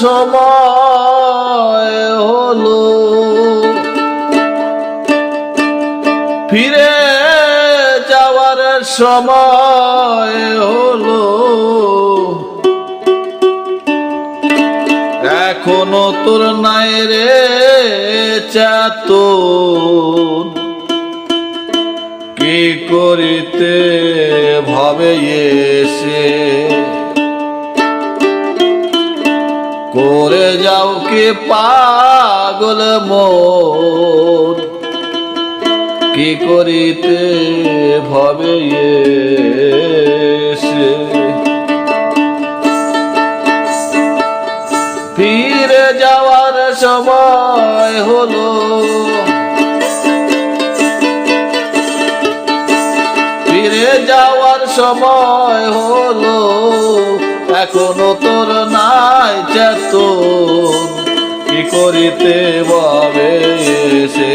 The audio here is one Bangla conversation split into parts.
সময় হলো। ফিরে যাওয়ার সময় হলো। এখনও তোর নাই রে চাতুন। কি করিতে ভাবে এসে? করে যাও কি পাগল মোর? কি করিতে ভাবে ফিরে যাওয়ার সময় হলো। ফিরে যাওয়ার সময় হলো। এখনও তোর নাই চেতন। কি করিতে ভাবে সে?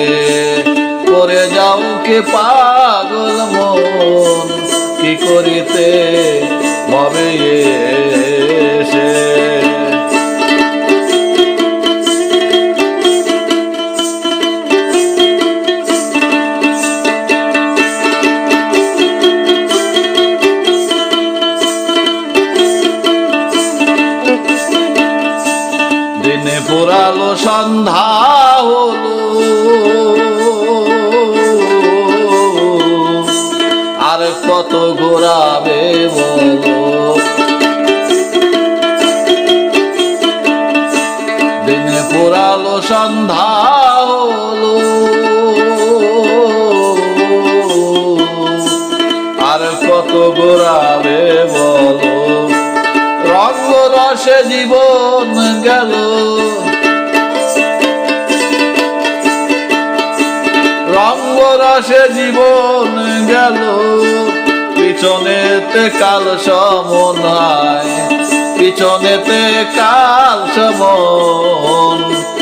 করে যাও কে পাগল মন। কি করিতে ভাবে পুরালো সন্ধ্যা হলো। আর কত ঘোরাবে বলো? দিনে পুরালো সন্ধ্যা হলো। আর কত ঘোরাবে বলো? রঙ্গ রসে জীবন গেল। রসে জীবন গেল। পিছনেতে কাল সমনায় পিছনেতে কাল সমন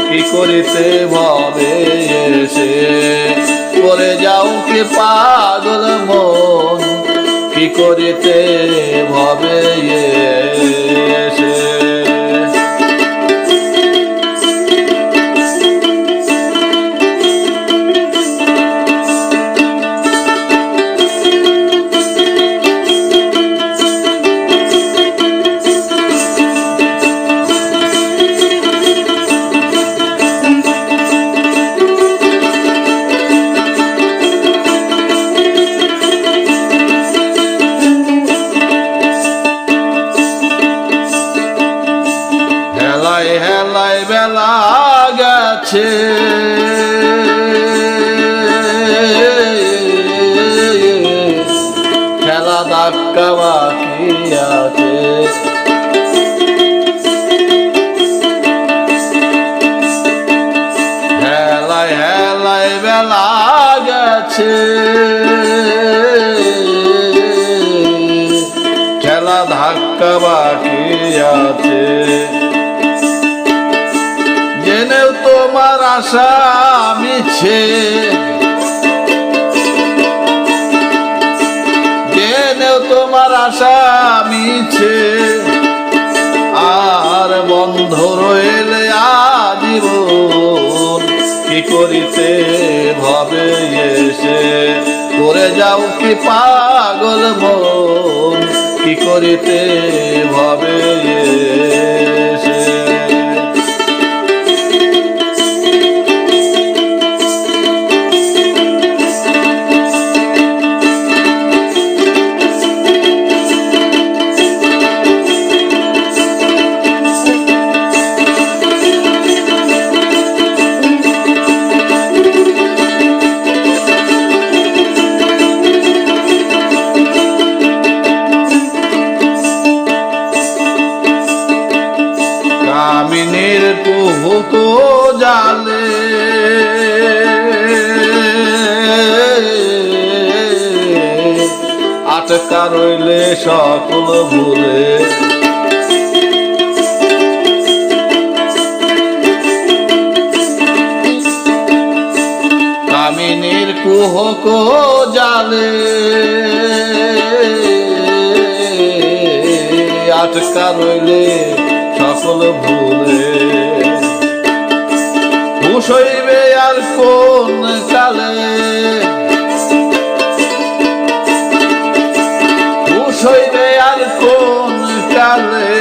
কি করিতে ভাবে এসে? করে যাও কি পাগল মন, কি করিতে ভাবে আশা মিছে। জেনেও তোমার আশা মিছে। আর বন্ধ রইলে আজীবন কি করিতে ভাবে এসে? করে যাও কি পাগল মন, কি করিতে ভাবে কুহুক জালে আটকা রইলে সকল ভুলে। কামিনীর কুহক জালে আটকা রইলে সকল ভুলে। হইবে আর কোন কালে? হইবে আর কোন কালে?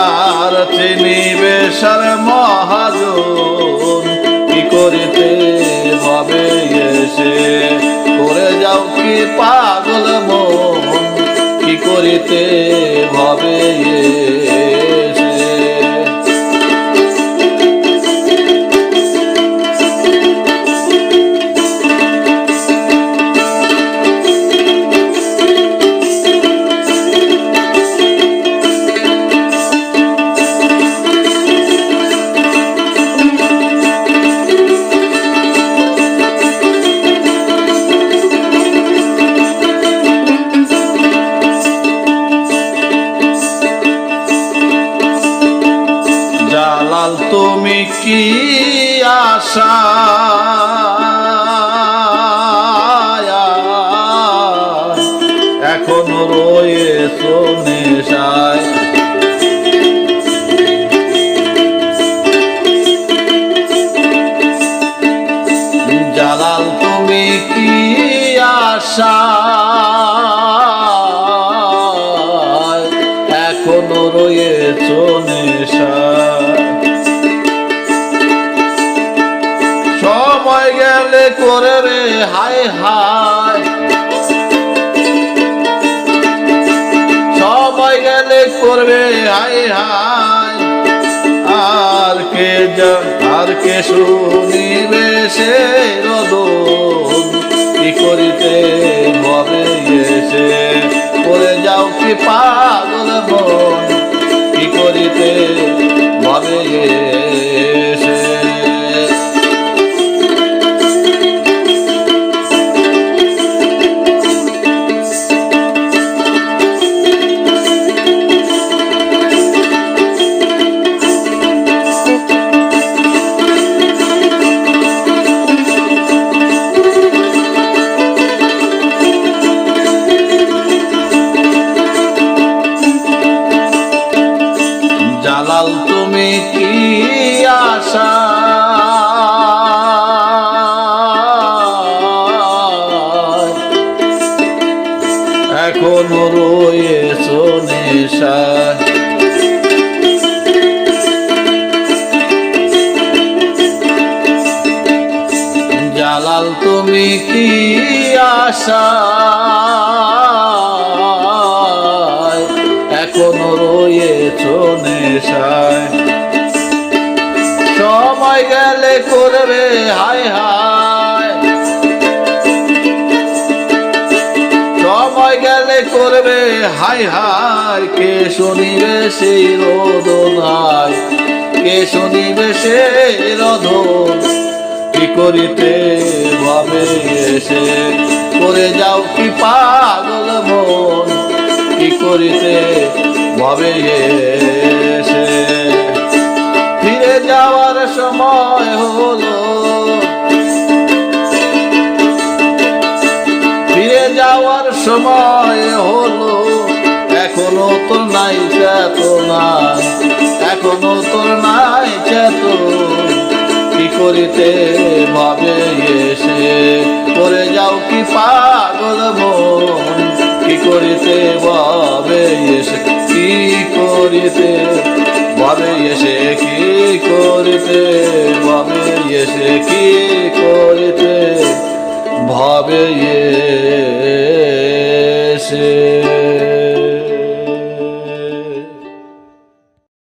আর চিনিবে সার মহাজন, কি করিতে হবে এসে? করে যাও কি পাগল মন, কি করিতে হবে এসে? তুমি কি আশা? সময় গেলে করে রে, হায় হায়। সবাই গেলে করবে, হায় হায়। আর কে আর কে শুনিবে সে রদন কি আশা? এখনও রয়েছ নেশা জালাল তুমি কি আশা? গেলে করবে, হায় হায়। সময় গেলে করবে, হায় হায়। কে শুনিবে সেই রোদনায়? কে শুনিবে সেই রোদন? কি করিতে ভাবে এসে করে যাও কি পাগল মন? কি করিতে ভাবে যাওয়ার সময় হলো, এখনও তো নাই চেতনা, এখনও তোর নাই চেতন। কি করিতে ভাবে এসে, করে যাও কি পাগল মন। কি করিতে ভাবে এসে, কি করিতে ভাবে এসে, কি করিতে ভাবে এসে, কি করিতে ভাবে say